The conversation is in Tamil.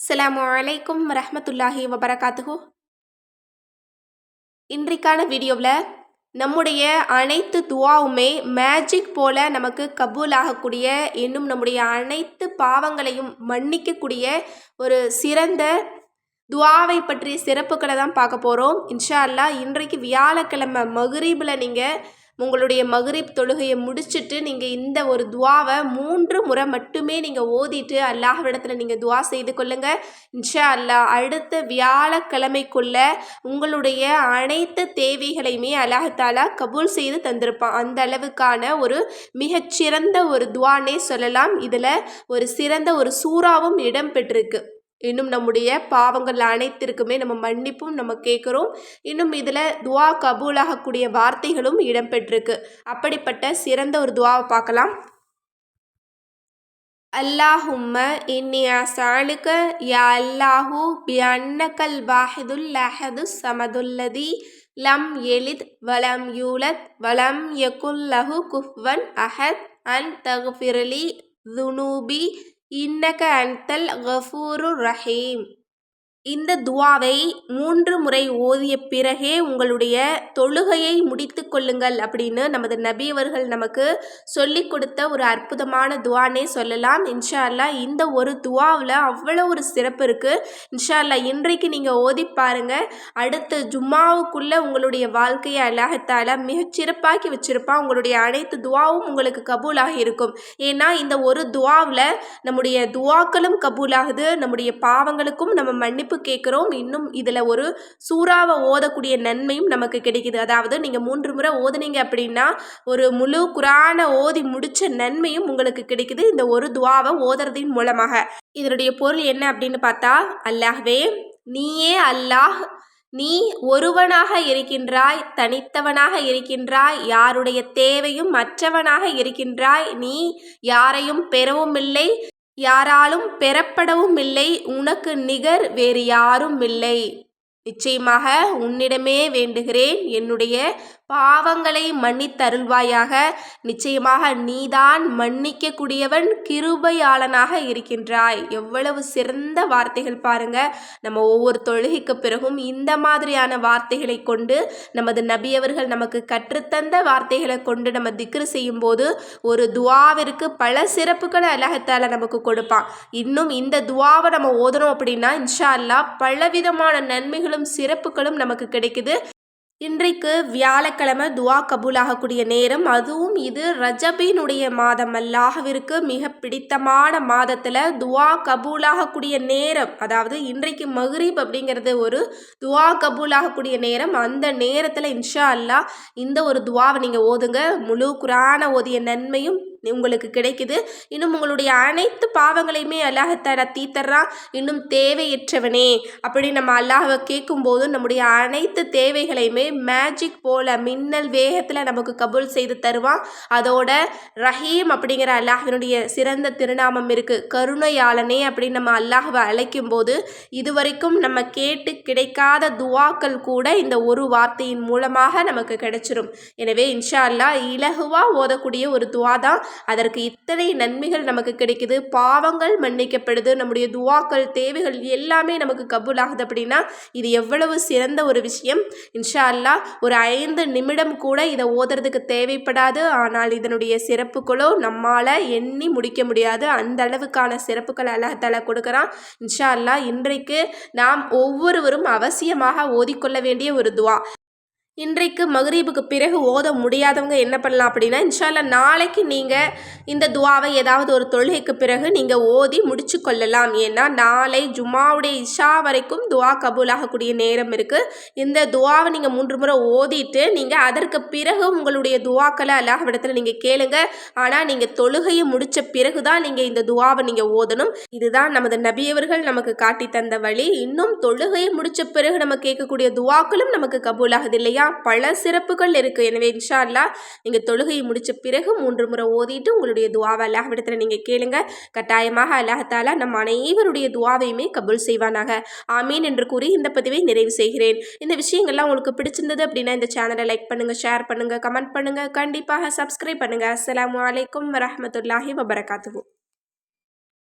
அஸ்லாம் அலைக்கும் ரஹமத்துல்லாஹி வபரகாத்துகு இன்றைக்கான வீடியோவில் நம்முடைய அனைத்து துவாவுமே மேஜிக் போல நமக்கு கபூல் ஆகக்கூடிய இன்னும் நம்முடைய அனைத்து பாவங்களையும் மன்னிக்கக்கூடிய ஒரு சிறந்த துவாவை பற்றிய சிறப்புகளை தான் பார்க்க போகிறோம் இன்ஷா அல்லாஹ் இன்றைக்கு வியாழக்கிழமை மகுரீபில் நீங்கள் உங்களுடைய மகரிப் தொழுகையை முடிச்சுட்டு நீங்கள் இந்த ஒரு துவாவை மூன்று முறை மட்டுமே நீங்கள் ஓதிட்டு அல்லாஹ்விடத்தில் நீங்கள் துவா செய்து கொள்ளுங்கள் இன்ஷா அல்லாஹ் அடுத்த வியாழக்கிழமைக்குள்ள உங்களுடைய அனைத்து தேவைகளையுமே அல்லாஹாலா கபூல் செய்து தந்திருப்பான். அந்த அளவுக்கான ஒரு மிகச்சிறந்த ஒரு துவானே சொல்லலாம். இதில் ஒரு சிறந்த ஒரு சூறாவும் இடம் பெற்றிருக்கு. இன்னும் நம்முடைய பாவங்கள் அனைத்திற்குமே நம்ம மன்னிப்பும் நம்ம கேட்குறோம். இன்னும் இதில் துவா கபூலாகக்கூடிய வார்த்தைகளும் இடம்பெற்றிருக்கு. அப்படிப்பட்ட சிறந்த ஒரு துவாவை பார்க்கலாம். அல்லாஹும்ம இன்னியா சாணுக்க யா அல்லாஹூ பி அன்னக்கல் வாஹிதுல் லஹது சமதுல்லதி லம் எலித் வலம் யூலத் வலம் யகுல்லஹு குஃப்வன் அஹத் அன் தகுஃபிரலி துனூபி إنك أنت الغفور الرحيم. இந்த துவாவை மூன்று முறை ஓதிய பிறகே உங்களுடைய தொழுகையை முடித்து கொள்ளுங்கள் அப்படின்னு நமது நபி அவர்கள் நமக்கு சொல்லி கொடுத்த ஒரு அற்புதமான துவானே சொல்லலாம். இன்ஷா அல்லா இந்த ஒரு துவாவில் அவ்வளோ ஒரு சிறப்பு இருக்குது இன்ஷா அல்லா இன்றைக்கு நீங்கள் ஓதி பாருங்கள் அடுத்த ஜும்மாவுக்குள்ளே உங்களுடைய வாழ்க்கையை அழகத்தால் மிகச்சிறப்பாக்கி வச்சுருப்பான் உங்களுடைய அனைத்து துவாவும் உங்களுக்கு கபூலாக இருக்கும். ஏன்னா இந்த ஒரு துவாவில் நம்முடைய துவாக்களும் கபூலாகுது. நம்முடைய பாவங்களுக்கும் நம்ம மன்னிப்பு மன்னிப்பு கேட்குறோம். இன்னும் இதில் ஒரு சூறாவை ஓதக்கூடிய நன்மையும் நமக்கு கிடைக்குது. அதாவது நீங்கள் மூன்று முறை ஓதுனீங்க அப்படின்னா ஒரு முழு குரான ஓதி முடித்த நன்மையும் உங்களுக்கு கிடைக்குது. இந்த ஒரு துவாவை ஓதுறதின் மூலமாக. இதனுடைய பொருள் என்ன அப்படின்னு பார்த்தா அல்லாஹ்வே நீயே அல்லாஹ் நீ ஒருவனாக இருக்கின்றாய் தனித்தவனாக இருக்கின்றாய் யாருடைய தேவையும் மற்றவனாக இருக்கின்றாய் நீ யாரையும் பெறவும் இல்லை யாராலும் பெறப்படவும் இல்லை உனக்கு நிகர் வேறு யாரும் இல்லை நிச்சயமாக உன்னிடமே வேண்டுகிறேன். என்னுடைய பாவங்களை மன்னித்தருள்வாயாக. நிச்சயமாக நீதான் மன்னிக்கக்கூடியவன் கிருபையாளனாக இருக்கின்றாய். எவ்வளவு சிறந்த வார்த்தைகள் பாருங்க. நம்ம ஒவ்வொரு தொழுகைக்கு பிறகும் இந்த மாதிரியான வார்த்தைகளை கொண்டு நமது நபியவர்கள் நமக்கு கற்றுத்தந்த வார்த்தைகளை கொண்டு நம்ம திக்ரு செய்யும் போது ஒரு துவாவிற்கு பல சிறப்புகளை அலகத்தால் நமக்கு கொடுப்பான். இன்னும் இந்த துவாவை நம்ம ஓதணும் அப்படின்னா இன்ஷா அல்லா பலவிதமான நன்மைகள் நன்மைகளும் சிறப்புகளும் நமக்கு கிடைக்குது. இன்றைக்கு வியாழக்கிழமை துவா கபூலாகக்கூடிய நேரம். அதுவும் இது ரஜபினுடைய மாதம் அல்லாஹவிற்கு மிக பிடித்தமான மாதத்தில் துவா கபூலாகக்கூடிய நேரம். அதாவது இன்றைக்கு மஹ்ரீப் அப்படிங்கிறது ஒரு துவா கபூலாகக்கூடிய நேரம். அந்த நேரத்தில் இன்ஷா அல்லா இந்த ஒரு துவாவை நீங்கள் ஓதுங்க. முழு குரான ஓதிய நன்மையும் உங்களுக்கு கிடைக்குது. இன்னும் உங்களுடைய அனைத்து பாவங்களையுமே அல்லாஹத்தால தீத்தர்றான். இன்னும் தேவையற்றவனே. அப்படி நம்ம அல்லாஹவை கேட்கும்போது நம்முடைய அனைத்து தேவைகளையுமே மேஜிக் போல மின்னல் வேகத்தில் நமக்கு கபூல் செய்து தருவான். அதோட ரஹீம் அப்படிங்கிற அல்லாஹினுடைய சிறந்த திருநாமம் இருக்குது கருணையாளனே அப்படின்னு நம்ம அல்லாஹவை அழைக்கும் போது இதுவரைக்கும் நம்ம கேட்டு கிடைக்காத துவாக்கள் கூட இந்த ஒரு வார்த்தையின் மூலமாக நமக்கு கிடைச்சிரும். எனவே இன்ஷா அல்லா இலகுவாக ஓதக்கூடிய ஒரு துவா தான் அதற்கு இத்தனை நன்மைகள் நமக்கு கிடைக்குது. பாவங்கள் மன்னிக்கப்படுது. நம்முடைய துவாக்கள் தேவைகள் எல்லாமே நமக்கு கபூல் ஆகுது அப்படின்னா இது எவ்வளவு சிறந்த ஒரு விஷயம். இன்ஷா அல்லா ஒரு ஐந்து நிமிடம் கூட இதை ஓதுறதுக்கு தேவைப்படாது. ஆனால் இதனுடைய சிறப்புகளோ நம்மால் எண்ணி முடிக்க முடியாது. அந்த அளவுக்கான சிறப்புகள் அல்லாஹால கொடுக்குறான். இன்ஷா அல்லா இன்றைக்கு நாம் ஒவ்வொருவரும் அவசியமாக ஓதிக்கொள்ள வேண்டிய ஒரு துவா. இன்றைக்கு மகரீபுக்கு பிறகு ஓத முடியாதவங்க என்ன பண்ணலாம் அப்படின்னா இன்ஷால்லா நாளைக்கு நீங்கள் இந்த துவாவை ஏதாவது ஒரு தொழுகைக்கு பிறகு நீங்கள் ஓதி முடிச்சு கொள்ளலாம். ஏன்னா நாளை ஜுமாவுடைய இஷா வரைக்கும் துவா கபூலாகக்கூடிய நேரம் இருக்குது இந்த துவாவை நீங்கள் மூன்று முறை ஓதிட்டு நீங்கள் அதற்கு பிறகு உங்களுடைய துவாக்களை அல்லாஹ்விடத்தில் நீங்கள் கேளுங்க. ஆனால் நீங்கள் தொழுகையை முடித்த பிறகு தான் நீங்கள் இந்த துவாவை நீங்கள் ஓதணும். இதுதான் நமது நபியவர்கள் நமக்கு காட்டி தந்த வழி. இன்னும் தொழுகையை முடித்த பிறகு நம்ம கேட்கக்கூடிய துவாக்களும் நமக்கு கபூலாகுது இல்லையா? இல்லையா? பல சிறப்புகள் இருக்குது எனவே இன்ஷா அல்லா நீங்கள் தொழுகையை முடித்த பிறகு மூன்று முறை ஓதிட்டு உங்களுடைய துவாவை அல்லாஹ்விடத்தில் நீங்கள் கேளுங்க. கட்டாயமாக அல்லாஹாலா நம் அனைவருடைய துவாவையுமே கபுல் செய்வானாக. ஆமீன் என்று கூறி இந்த பதிவை நிறைவு செய்கிறேன். இந்த விஷயங்கள்லாம் உங்களுக்கு பிடிச்சிருந்தது அப்படின்னா இந்த சேனலை லைக் பண்ணுங்கள் ஷேர் பண்ணுங்கள் கமெண்ட் பண்ணுங்கள் கண்டிப்பாக சப்ஸ்கிரைப் பண்ணுங்கள் அஸ்லாம் வலைக்கம் வரமத்துல்லாஹி வபரகாத்து